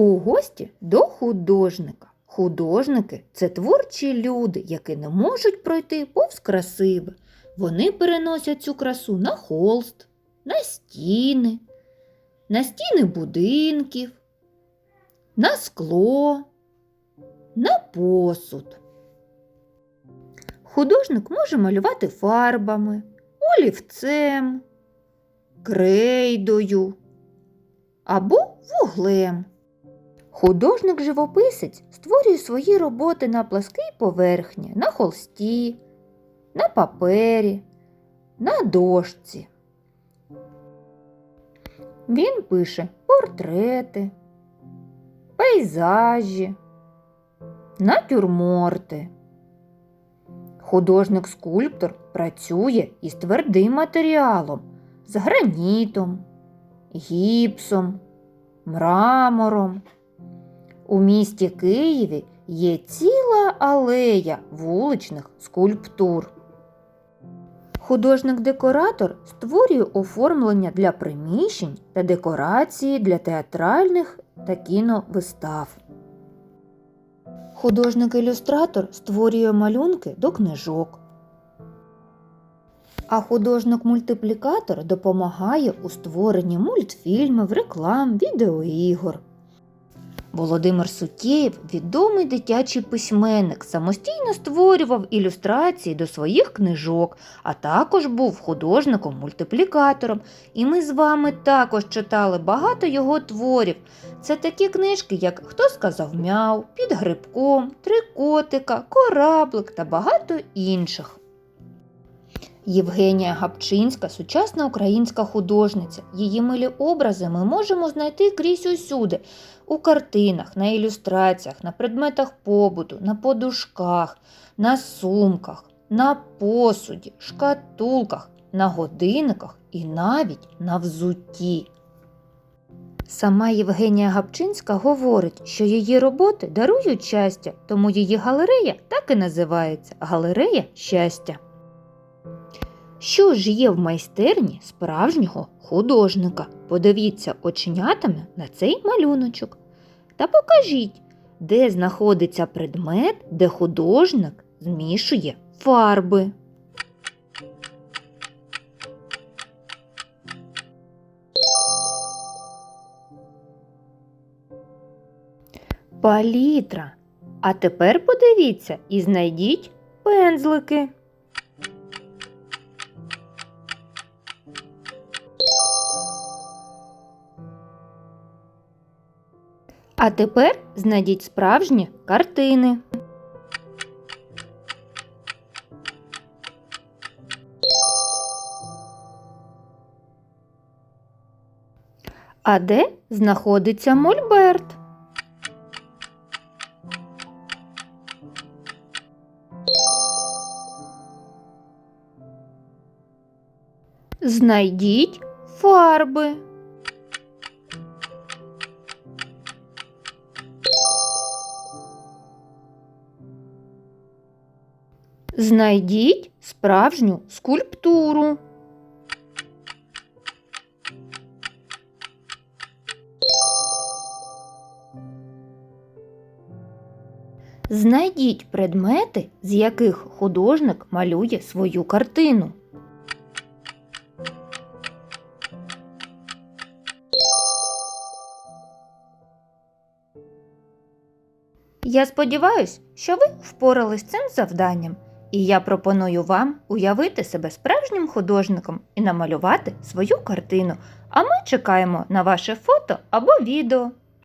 У гості до художника. Художники це творчі люди, які не можуть пройти повз красиве. Вони переносять цю красу на холст, на стіни, на стіни будинків, на скло, на посуд. Художник може малювати фарбами, олівцем, крейдою або вуглем. Художник-живописець створює свої роботи на пласкій поверхні, на холсті, на папері, на дошці. Він пише портрети, пейзажі, натюрморти. Художник-скульптор працює із твердим матеріалом, з гранітом, гіпсом, мрамором. У місті Києві є ціла алея вуличних скульптур. Художник-декоратор створює оформлення для приміщень та декорації для театральних та кіновистав. Художник-ілюстратор створює малюнки до книжок. А художник-мультиплікатор допомагає у створенні мультфільмів, реклам, відеоігор. Володимир Сутєєв, відомий дитячий письменник, самостійно створював ілюстрації до своїх книжок, а також був художником-мультиплікатором. І ми з вами також читали багато його творів. Це такі книжки, як Хто сказав мяу, під грибком, Три котика, кораблик та багато інших. Євгенія Гапчинська сучасна українська художниця. Її милі образи ми можемо знайти крізь усюди у картинах, на ілюстраціях, на предметах побуту, на подушках, на сумках, на посуді, шкатулках, на годинниках і навіть на взутті. Сама Євгенія Гапчинська говорить, що її роботи дарують щастя, тому її галерея так і називається Галерея щастя. Що ж є в майстерні справжнього художника? Подивіться оченятами на цей малюночок та покажіть, де знаходиться предмет, де художник змішує фарби. Палітра. А тепер подивіться і знайдіть пензлики. А тепер знайдіть справжні картини. А де знаходиться мольберт? Знайдіть фарби. Знайдіть справжню скульптуру. Знайдіть предмети, з яких художник малює свою картину. Я сподіваюся, що ви впорались з цим завданням, і я пропоную вам уявити себе справжнім художником і намалювати свою картину. А ми чекаємо на ваше фото або відео.